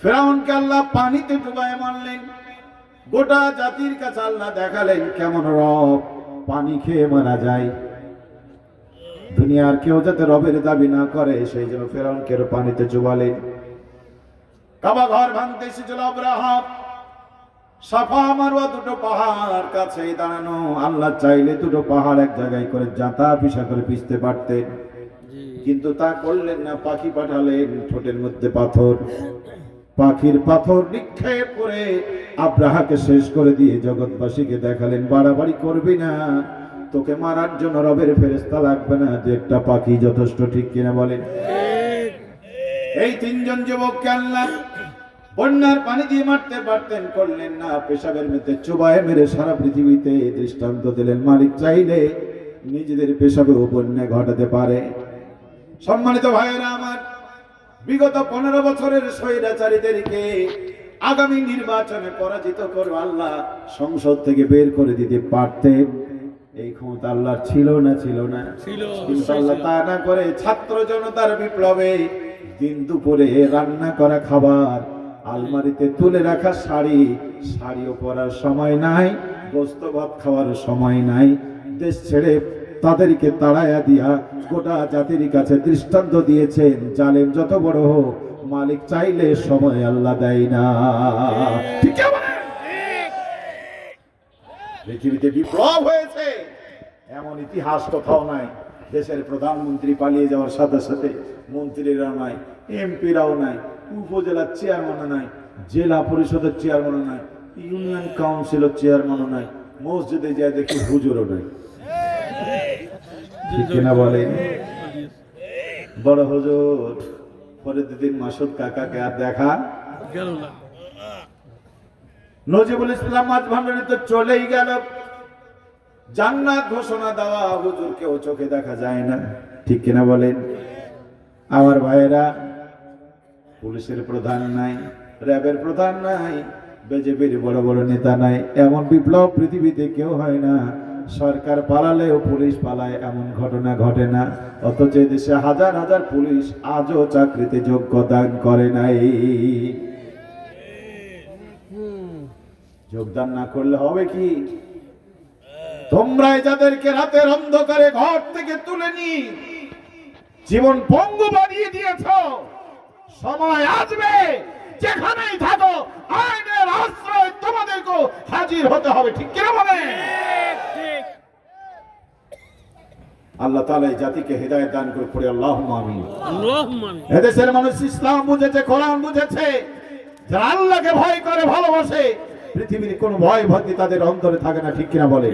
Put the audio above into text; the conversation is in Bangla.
ফেরাউনকে আল্লাহ পানিতে ডুবায় মারলেন। গোটা জাতির কাছে আল্লাহ দেখালেন কেমন রব পানি খেয়ে মারা যায়। দুনিয়ার কেউ যাতে রবের দাবি না করে, সেই জন্য ফেরাউনকে পানিতে চুবালেন কাবা ঘর ভাঙতে এসেছিল আব্রাহাম। সাফা মারোয়া দুটো পাহাড় কাছে দাঁড়ানো। আল্লাহ চাইলে দুটো পাহাড় এক জায়গায় করে জাতা পিসা করে পিছতে পারতেন। কিন্তু তা করলেন না, পাখি পাঠালেন ঠোঁটের মধ্যে পাথর। পাখির পাথর নিক্ষেপ করে আব্রাহাকে শেষ করে দিয়ে জগৎবাসীকে দেখালেন, বাড়াবাড়ি করবি না, তোকে মারার জন্য রবের ফেরেস্তা লাগবে না যে একটা পাখি যথেষ্ট ঠিক কিনা বলেন। এই তিনজন যুবককে আল্লাহ বন্যার পানি দিয়ে মারতে পারতেন, করলেন না, পেশাবের মধ্যে চোবায় মেরে সারা পৃথিবীতে দৃষ্টান্ত দিলেন। মালিক চাইলে নিজেদের পেশাবেও বন্যা ঘটাতে পারে। সম্মানিত ভাইয়েরা আমার বিগত পনেরো বছরের স্বৈরাচারীদেরকে আগামী নির্বাচনে পরাজিত করে আল্লাহ সংসদ থেকে বের করে দিতে পারতেন এই ক্ষমতা আল্লাহর ছিল না ছিল না? কিন্তু আল্লাহ তা না করে ছাত্র জনতার বিপ্লবে দিন দুপুরে রান্না করা খাবার আলমারিতে তুলে রাখা শাড়ি শাড়িও পরার সময় নাই গোস্ত ভাত খাওয়ার সময় নাই দেশ ছেড়ে তাদেরকে তাড়াইয়া দিয়া গোটা জাতির কাছে দৃষ্টান্ত দিয়েছেন। জালেম যত বড় হোক, মালিক চাইলে সময় আল্লাহ দেয় না। পৃথিবীতে বিপ্লব হয়েছে। এমন ইতিহাস কোথাও নাই। দেশের প্রধানমন্ত্রী পালিয়ে যাওয়ার সাথে সাথে মন্ত্রীরাও নাই, এমপিরাও নাই, উপজেলার চেয়ারম্যানও নাই, জেলা পরিষদের চেয়ারম্যানও নাই, ইউনিয়ন কাউন্সিলের চেয়ারম্যানও নাই, মসজিদে যায় দেখি হুজুরও নাই। ঠিক কিনা বলেন? বড় হুজুর পরের দিন মাসুদ কাকাকে আর দেখা গেল না। নজিবুল ইসলাম মাছ ভান্ডারি তো চলেই গেল। জান্নাত ঘোষণা দেওয়া হুজুর কেউ চোখে দেখা যায় না। ঠিক কিনা বলেন? আমার ভাইয়েরা পুলিশের প্রধান নাই র্যাবের প্রধান নাই বিজেপির বড় বড় নেতা নাই এমন বিপ্লব পৃথিবীতে কেউ হয় না। সরকার পালালেও পুলিশ পালায়, এমন ঘটনা ঘটে না। অথচ দেশে হাজার হাজার পুলিশ আজও চাকরিতে যোগ্যদান করে নাই। যোগদান না করলে হবে কি? তোমরাই যাদেরকে রাতের অন্ধকারে ঘর থেকে তুলে নি জীবন পঙ্গু বানিয়ে দিয়েছ, সময় আসবে, যেখানেই থাকো, আইনের আশ্রয় তোমাদেরকে হাজির হতে হবে। ঠিক কিনা বলে ঠিক আল্লাহ তালা এই জাতিকে হৃদায়ত দান করে পড়ে আল্লাহ। এদেশের মানুষ ইসলাম বুঝেছে কোরআন বুঝেছে। যারা আল্লাহকে ভয় করে ভালোবাসে পৃথিবীর কোনো ভয় ভক্তি তাদের অন্তরে থাকে না ঠিক কিনা বলে?